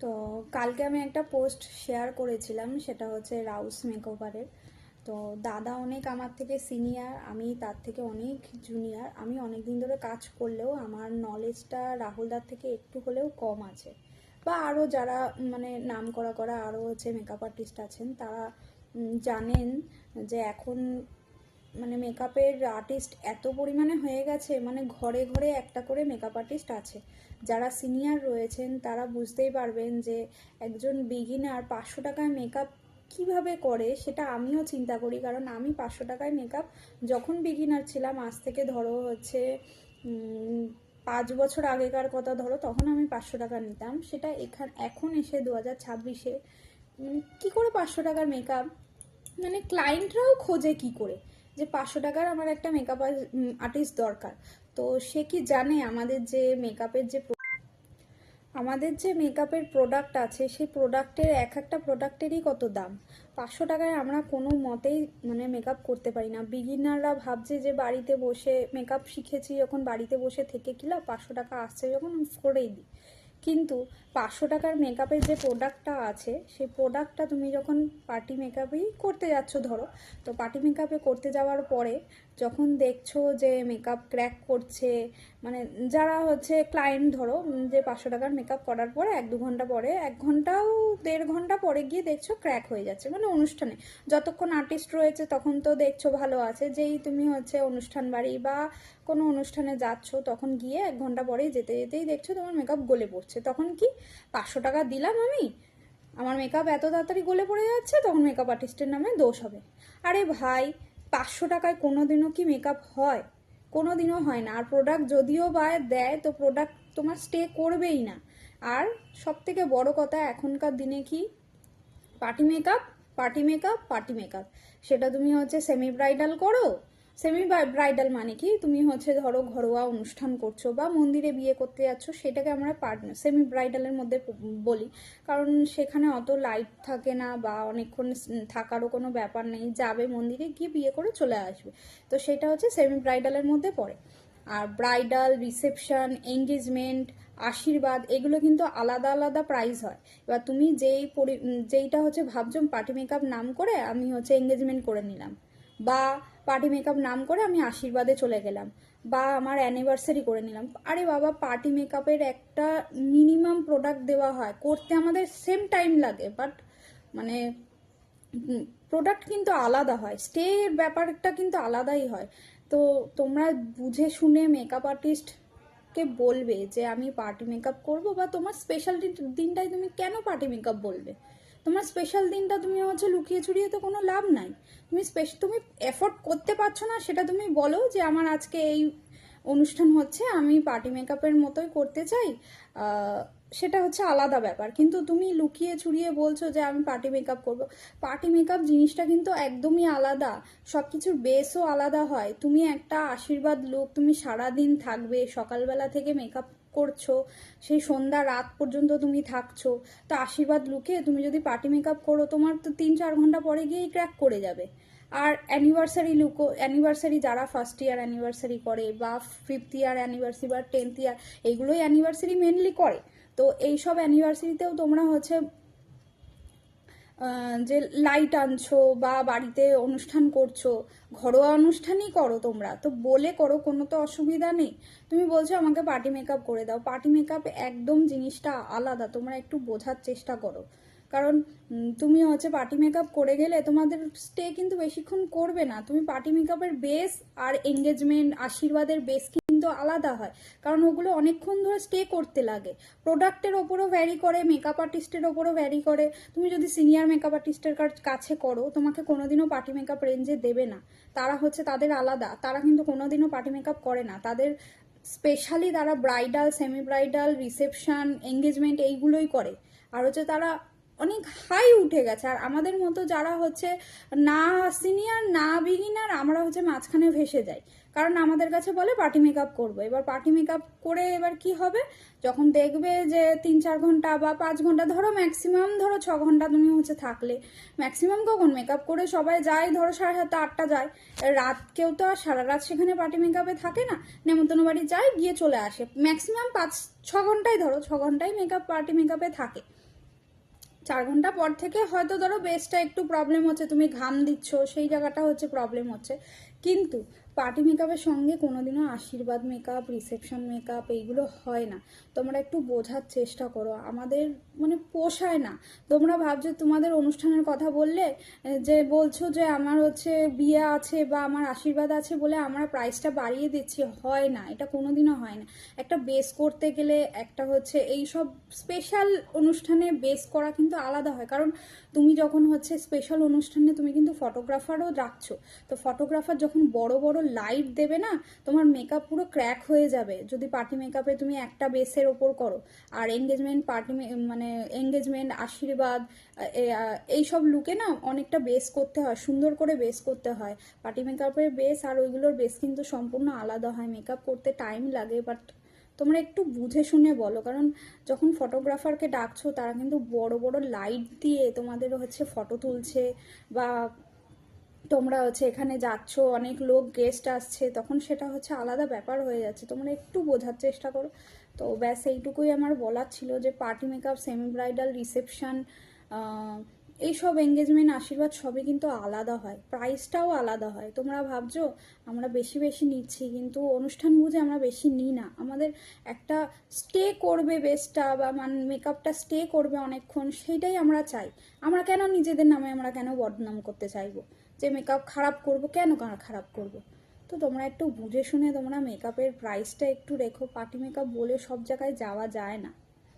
তো কালকে আমি একটা পোস্ট শেয়ার করেছিলাম, সেটা হচ্ছে রাউস মেকওভারের। তো দাদা অনেক আমার থেকে সিনিয়র, আমি তার থেকে অনেক জুনিয়র। আমি অনেক দিন ধরে কাজ করলেও আমার নলেজটা রাহুলদার থেকে একটু হলেও কম আছে। বা আরও যারা মানে নাম করা করা আরও হচ্ছে মেকআপ আর্টিস্ট আছেন, তারা জানেন যে এখন মানে মেকআপের আর্টিস্ট এত পরিমাণে হয়ে গেছে মানে ঘরে ঘরে একটা করে মেকআপ আর্টিস্ট আছে। যারা সিনিয়র রয়েছেন, তারা বুঝতেই পারবেন যে একজন বিগিনার পাঁচশো টাকায় মেকআপ কীভাবে করে, সেটা আমিও চিন্তা করি। কারণ আমি পাঁচশো টাকায় মেকআপ যখন বিগিনার ছিলাম, আজ থেকে ধরো হচ্ছে পাঁচ বছর আগেকার কথা ধরো, তখন আমি পাঁচশো টাকা নিতাম। সেটা এখান, এখন এসে দু হাজার ছাব্বিশে কী করে পাঁচশো টাকার মেকআপ মানে ক্লায়েন্টরাও খোঁজে কি করে? যে পাঁচশো টাকার আমার একটা মেকআপ আর্টিস্ট দরকার। তো সে কি জানে আমাদের যে মেকআপের যে আমাদের যে মেকআপের প্রোডাক্ট আছে, সেই প্রোডাক্টের এক একটা প্রোডাক্টেরই কত দাম? পাঁচশো টাকায় আমরা কোনো মতেই মানে মেকআপ করতে পারি না। বিগিনাররা ভাবছে যে বাড়িতে বসে মেকআপ শিখেছি, যখন বাড়িতে বসে থেকে কিলা পাঁচশো টাকা আসছে যখন করেই দিই। কিন্তু পাঁচশো টাকার মেকআপের যে প্রোডাক্টটা আছে, সেই প্রোডাক্টটা তুমি যখন পার্টি মেকআপেই করতে যাচ্ছ ধরো, তো পার্টি মেকআপে করতে যাওয়ার পরে যখন দেখছ যে মেকআপ ক্র্যাক করছে মানে যারা হচ্ছে ক্লায়েন্ট ধরো যে পাঁচশো টাকার মেকআপ করার পরে এক দু ঘণ্টা পরে, এক ঘন্টাও দেড় ঘণ্টা পরে গিয়ে দেখছ ক্র্যাক হয়ে যাচ্ছে মানে অনুষ্ঠানে। যতক্ষণ আর্টিস্ট রয়েছে তখন তো দেখছ ভালো আছে, যেই তুমি হচ্ছে অনুষ্ঠান বাড়ি বা কোনো অনুষ্ঠানে যাচ্ছ, তখন গিয়ে এক ঘণ্টা পরেই যেতে যেতেই দেখছ তোমার মেকআপ গলে পড়ছে। তখন কি পাঁচশো টাকা দিলাম আমি? আমার মেকআপ এত তাড়াতাড়ি গলে পড়ে যাচ্ছে, তখন মেকআপ আর্টিস্টের নামে দোষ হবে। আরে ভাই পাঁচশো টাকায় কোনো দিনও কি মেকআপ হয়? কোনো দিনও হয় না। আর প্রোডাক্ট যদিও বা দেয়, তো প্রোডাক্ট তোমার স্টে করবেই না। আর সব থেকে বড়ো কথা, এখনকার দিনে কি? Party makeup party makeup party makeup সেটা তুমি হচ্ছে সেমি ব্রাইডাল করো সেমি ব্রাইডাল মানে কি? তুমি হচ্ছে ধরো ঘরোয়া অনুষ্ঠান করছ বা মন্দিরে বিয়ে করতে যাচ্ছ, সেটাকে আমরা পার্টনার সেমি ব্রাইডালের মধ্যে বলি। কারণ সেখানে অত লাইট থাকে না বা অনেকক্ষণ থাকারও কোনো ব্যাপার নেই, যাবে মন্দিরে গিয়ে বিয়ে করে চলে আসবে। তো সেটা হচ্ছে সেমি ব্রাইডালের মধ্যে পড়ে। আর ব্রাইডাল রিসেপশন এঙ্গেজমেন্ট আশীর্বাদ, এগুলো কিন্তু আলাদা আলাদা প্রাইস হয়। এবার তুমি যেই যেইটা হচ্ছে ভাবছ পার্টি মেকআপ নাম করে আমি হচ্ছে এঙ্গেজমেন্ট করে নিলাম। বা পার্টি মেকআপ নাম করে আমি আশীর্বাদে চলে গেলাম, বা আমার অ্যানিভার্সারি করে নিলাম। আরে বাবা, পার্টি মেকআপের একটা মিনিমাম প্রোডাক্ট দেওয়া হয়, করতে আমাদের সেম টাইম লাগে বাট মানে প্রোডাক্ট কিন্তু আলাদা হয় স্টে ব্যাপারটা কিন্তু আলাদাই হয়। তো তোমরা বুঝে শুনে মেকআপ আর্টিস্টকে বলবে যে আমি পার্টি মেকআপ করব, বা তোমার স্পেশাল দিনটাই তুমি কেন পার্টি মেকআপ বলবে? তোমার স্পেশাল দিনটা তুমি হচ্ছে লুকিয়ে ছুড়িয়ে তো কোনো লাভ নাই। তুমি স্পেশাল তুমি এফোর্ড করতে পারছ না, সেটা তুমি বলো যে আমার আজকে এই অনুষ্ঠান হচ্ছে, আমি পার্টি মেকআপের মতোই করতে চাই। সেটা হচ্ছে আলাদা ব্যাপার। কিন্তু তুমি লুকিয়ে চুরিয়ে বলছো যে আমি পার্টি মেকআপ করব। পার্টি মেকআপ জিনিসটা কিন্তু একদমই আলাদা। সব কিছুর বেসও আলাদা হয়। তুমি একটা আশীর্বাদ লুক, তুমি সারা দিন থাকবে, সকালবেলা থেকে মেকআপ করছ, সেই সন্ধ্যা রাত পর্যন্ত তুমি থাকছো, তো আশীর্বাদ লুকে তুমি যদি পার্টি মেকআপ করো, তোমার তো তিন চার ঘণ্টা পরে গিয়েই ক্র্যাক করে যাবে। আর অ্যানিভার্সারি লুকো অ্যানিভার্সারি যারা ফার্স্ট ইয়ার অ্যানিভার্সারি করে বা ফিফথ ইয়ার অ্যানিভার্সারি বা টেন্থ ইয়ার এইগুলোই অ্যানিভার্সারি মেনলি করে। তো এইসব অ্যানিভার্সারিতেও তোমরা হচ্ছে যে লাইট আনছো বা বাড়িতে অনুষ্ঠান করছ, ঘরোয়া অনুষ্ঠানই করো তোমরা। তো বলে করো, কোনো তো অসুবিধা নেই। তুমি বলছো আমাকে পার্টি মেকআপ করে দাও। পার্টি মেকআপ একদম জিনিসটা আলাদা, তোমরা একটু বোঝার চেষ্টা করো। কারণ তুমি হচ্ছে পার্টি মেকআপ করে গেলে তোমাদের স্টে কিন্তু বেশিক্ষণ করবে না। তুমি পার্টি মেকআপের বেস আর এঙ্গেজমেন্ট আশীর্বাদের বেস কিন্তু আলাদা হয়। কারণ ওগুলো অনেকক্ষণ ধরে স্টে করতে লাগে। প্রোডাক্টের ওপরও ভ্যারি করে মেকআপ আর্টিস্টের ওপরও ভ্যারি করে। তুমি যদি সিনিয়র মেকআপ আর্টিস্টের কাছে করো, তোমাকে কোনোদিনও পার্টি মেকআপ রেঞ্জে দেবে না। তারা হচ্ছে তাদের আলাদা। তারা কিন্তু কোনোদিনও পার্টি মেকআপ করে না। তাদের স্পেশালি তারা bridal semi bridal reception engagement এইগুলোই করে। আর হচ্ছে তারা অনেক হাই উঠে গেছে। আর আমাদের মতো যারা হচ্ছে না সিনিয়র না বিগিনার আমরা হচ্ছে মাঝখানে ভেসে যাই। কারণ আমাদের কাছে বলে পার্টি মেকআপ করব। এবার পার্টি মেকআপ করে এবার কি হবে? যখন দেখবে যে তিন চার ঘণ্টা বা পাঁচ ঘণ্টা, ধরো ম্যাক্সিমাম ধরো ছ ঘণ্টা তুমি হচ্ছে থাকলে। ম্যাক্সিমাম কখন মেকআপ করে সবাই যায়, ধরো সাড়ে সাতটা, আটটা যায়। রাত কেউ তো আর সারা রাত সেখানে পার্টি মেকআপে থাকে না। নেমন্তন্ন বাড়ি যায়, গিয়ে চলে আসে। ম্যাক্সিমাম পাঁচ, ছ ঘন্টাই ধরো, ছ ঘন্টাই মেকআপ পার্টি মেকআপে থাকে। চার ঘণ্টা পর থেকে হয়তো ধরো বেসটা একটু প্রবলেম হচ্ছে, তুমি ঘাম দিচ্ছ, সেই জায়গাটা হচ্ছে প্রবলেম হচ্ছে। কিন্তু পার্টি মেকআপের সঙ্গে কোনোদিনও আশীর্বাদ মেকআপ রিসেপশন মেকআপ এইগুলো হয় না। তোমরা একটু বোঝার চেষ্টা করো। আমাদের মানে পোষায় না। তোমরা ভাবছ তোমাদের অনুষ্ঠানের কথা বললে যে বলছো যে আমার হচ্ছে বিয়ে আছে বা আমার আশীর্বাদ আছে বলে আমরা প্রাইসটা বাড়িয়ে দিচ্ছি, হয় না। এটা কোনোদিনও হয় না। একটা বেস করতে গেলে একটা হচ্ছে এই সব স্পেশাল অনুষ্ঠানে বেস করা কিন্তু আলাদা হয়। কারণ তুমি যখন হচ্ছে স্পেশাল অনুষ্ঠানে তুমি কিন্তু ফটোগ্রাফারও রাখছো। তো ফটোগ্রাফার যখন বড় বড় লাইট দেবে না তোমার মেকআপ পুরো ক্র্যাক হয়ে যাবে। যদি পার্টি মেকআপে তুমি একটা বেসের ওপর করো আর এঙ্গেজমেন্ট পার্টি মানে এঙ্গেজমেন্ট আশীর্বাদ এ- আ, এই সব লুকে না অনেকটা বেস করতে হয় সুন্দর করে বেস করতে হয়। পার্টি মেকআপের বেস আর ওইগুলোর বেস কিন্তু সম্পূর্ণ আলাদা হয়। মেকআপ করতে টাইম লাগে বাট তোমরা একটু বুঝে শুনে বলো কারণ যখন ফটোগ্রাফারকে ডাকছো তারা কিন্তু বড় বড় লাইট দিয়ে তোমাদের হচ্ছে ফটো তুলছে বা তোমরা হচ্ছে এখানে যাচ্ছ, অনেক লোক গেস্ট আসছে, তখন সেটা হচ্ছে আলাদা ব্যাপার হয়ে যাচ্ছে। তোমরা একটু বোঝার চেষ্টা করো। তো ব্যাস, এইটুকুই আমার বলার ছিল যে party makeup semi bridal reception এইসব এঙ্গেজমেন্ট আশীর্বাদ সবই কিন্তু আলাদা হয়। প্রাইসটাও আলাদা হয়। তোমরা ভাবছ, আমরা বেশি বেশি নিচ্ছি, কিন্তু অনুষ্ঠান বুঝে আমরা বেশি নিই না। আমাদের একটা স্টে করবে বেসটা বা মান মেকআপটা স্টে করবে অনেকক্ষণ, সেইটাই আমরা চাই। আমরা কেন নিজেদের নামে আমরা কেন বদনাম করতে চাইব? যে মেকআপ খারাপ করব, কেন খারাপ করব? তো তোমরা একটু বুঝে শুনে তোমরা মেকআপের প্রাইসটা একটু রেখো। পার্টি মেকআপ বলে সব জায়গায় যাওয়া যায় না।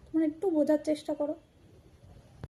তোমরা একটু বোঝার চেষ্টা করো।